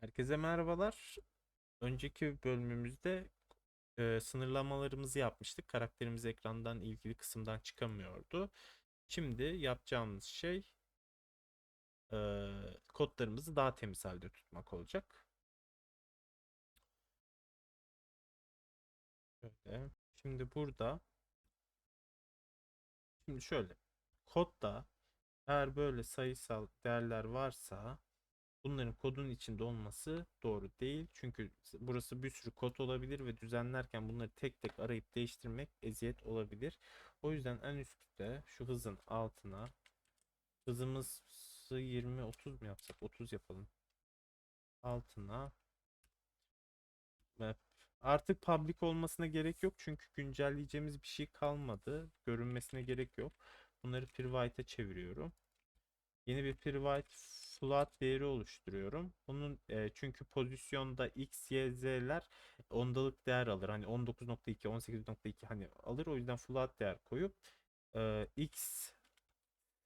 Herkese merhabalar. Önceki bölümümüzde e, sınırlamalarımızı yapmıştık. Karakterimiz ekrandan ilgili kısımdan çıkamıyordu. Şimdi yapacağımız şey e, kodlarımızı daha temiz halde tutmak olacak. Şöyle. Şimdi burada şimdi şöyle kodda eğer böyle sayısal değerler varsa Bunların kodun içinde olması doğru değil. Çünkü burası bir sürü kod olabilir ve düzenlerken bunları tek tek arayıp değiştirmek eziyet olabilir. O yüzden en üstte şu hızın altına hızımızı 20-30 mu yapsak? 30 yapalım. Altına map. Artık public olmasına gerek yok çünkü güncelleyeceğimiz bir şey kalmadı. Görünmesine gerek yok. Bunları private çeviriyorum. Yeni bir private float değeri oluşturuyorum. Bunun e, çünkü pozisyonda x, y, z'ler ondalık değer alır. Hani 19.2, 18.2 hani alır. O yüzden float değer koyup e, x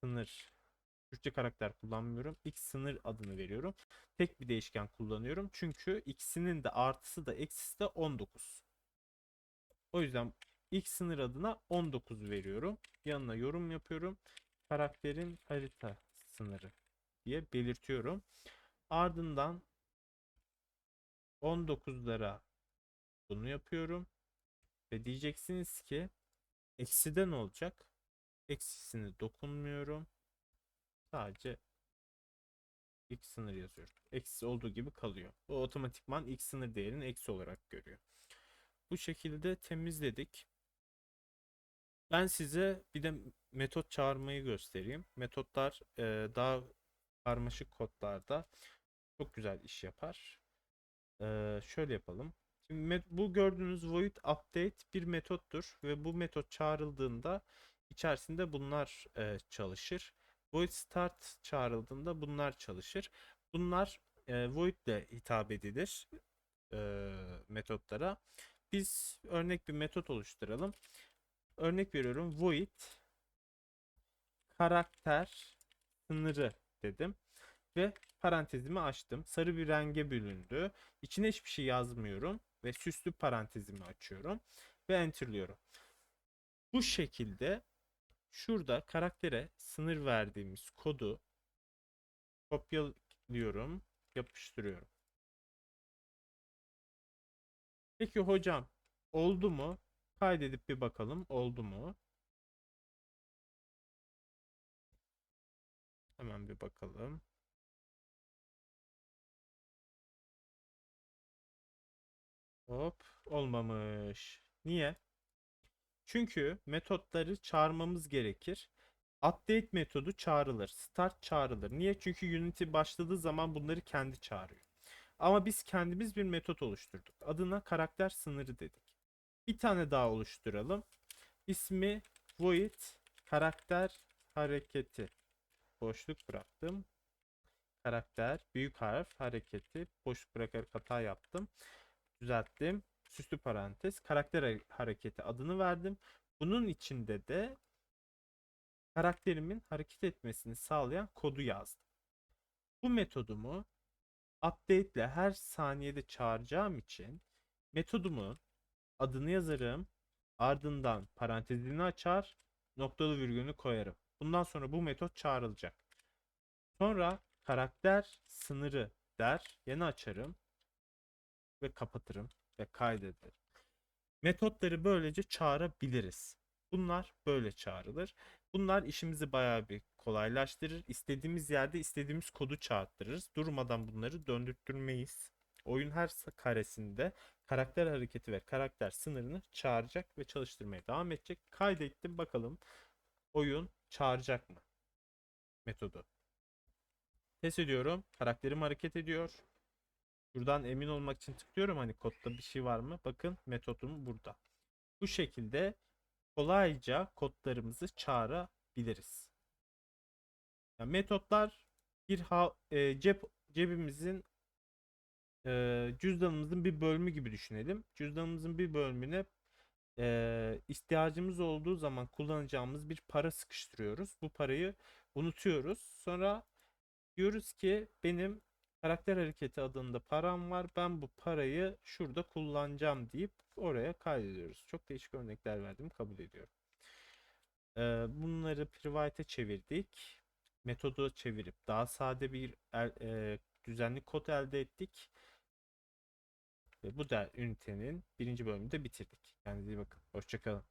sınır Türkçe karakter kullanmıyorum. X sınır adını veriyorum. Tek bir değişken kullanıyorum. Çünkü x'inin de artısı da eksisi de 19. O yüzden x sınır adına 19 veriyorum. Yanına yorum yapıyorum. Karakterin harita sınırı diye belirtiyorum. Ardından 19'lara bunu yapıyorum. Ve diyeceksiniz ki eksiden olacak. Eksisini dokunmuyorum. Sadece x sınır yazıyorum. Eksi olduğu gibi kalıyor. O otomatikman x sınır değerini eksi olarak görüyor. Bu şekilde temizledik. Ben size bir de metot çağırmayı göstereyim. Metotlar e, daha karmaşık kodlarda çok güzel iş yapar. E, şöyle yapalım. Şimdi bu gördüğünüz void update bir metottur ve bu metot çağrıldığında içerisinde bunlar e, çalışır. Void start çağrıldığında bunlar çalışır. Bunlar e, void ile hitap edilir e, metotlara. Biz örnek bir metot oluşturalım. Örnek veriyorum void karakter sınırı dedim ve parantezimi açtım. Sarı bir renge bölündü. İçine hiçbir şey yazmıyorum ve süslü parantezimi açıyorum ve enterliyorum. Bu şekilde şurada karaktere sınır verdiğimiz kodu kopyalıyorum, yapıştırıyorum. Peki hocam oldu mu? Kaydedip bir bakalım oldu mu? Hemen bir bakalım. Hop olmamış. Niye? Çünkü metotları çağırmamız gerekir. Update metodu çağrılır. Start çağrılır. Niye? Çünkü Unity başladığı zaman bunları kendi çağırıyor. Ama biz kendimiz bir metot oluşturduk. Adına karakter sınırı dedik. Bir tane daha oluşturalım. İsmi void karakter hareketi. Boşluk bıraktım. Karakter büyük harf hareketi boşluk bırakarak hata yaptım. Düzelttim. Süslü parantez karakter hareketi adını verdim. Bunun içinde de karakterimin hareket etmesini sağlayan kodu yazdım. Bu metodumu update ile her saniyede çağıracağım için metodumu adını yazarım. Ardından parantezini açar, noktalı virgülünü koyarım. Bundan sonra bu metot çağrılacak. Sonra karakter sınırı der, yeni açarım ve kapatırım ve kaydederim. Metotları böylece çağırabiliriz. Bunlar böyle çağrılır. Bunlar işimizi bayağı bir kolaylaştırır. İstediğimiz yerde istediğimiz kodu çağırtırırız. Durmadan bunları döndürtmeyiz. Oyun her karesinde karakter hareketi ve karakter sınırını çağıracak ve çalıştırmaya devam edecek. Kaydettim bakalım oyun çağıracak mı metodu. Test ediyorum. Karakterim hareket ediyor. Buradan emin olmak için tıklıyorum hani kodda bir şey var mı? Bakın metodum burada. Bu şekilde kolayca kodlarımızı çağırabiliriz. Yani metotlar bir ha, e, cep cebimizin e, cüzdanımızın bir bölümü gibi düşünelim. Cüzdanımızın bir bölümüne e, ihtiyacımız olduğu zaman kullanacağımız bir para sıkıştırıyoruz. Bu parayı unutuyoruz. Sonra diyoruz ki benim Karakter hareketi adında param var. Ben bu parayı şurada kullanacağım deyip oraya kaydediyoruz. Çok değişik örnekler verdim. Kabul ediyorum. Ee, bunları private'e çevirdik. Metodu çevirip daha sade bir e, düzenli kod elde ettik. Ve bu da ünitenin birinci bölümünü de bitirdik. Kendinize iyi bakın. Hoşçakalın.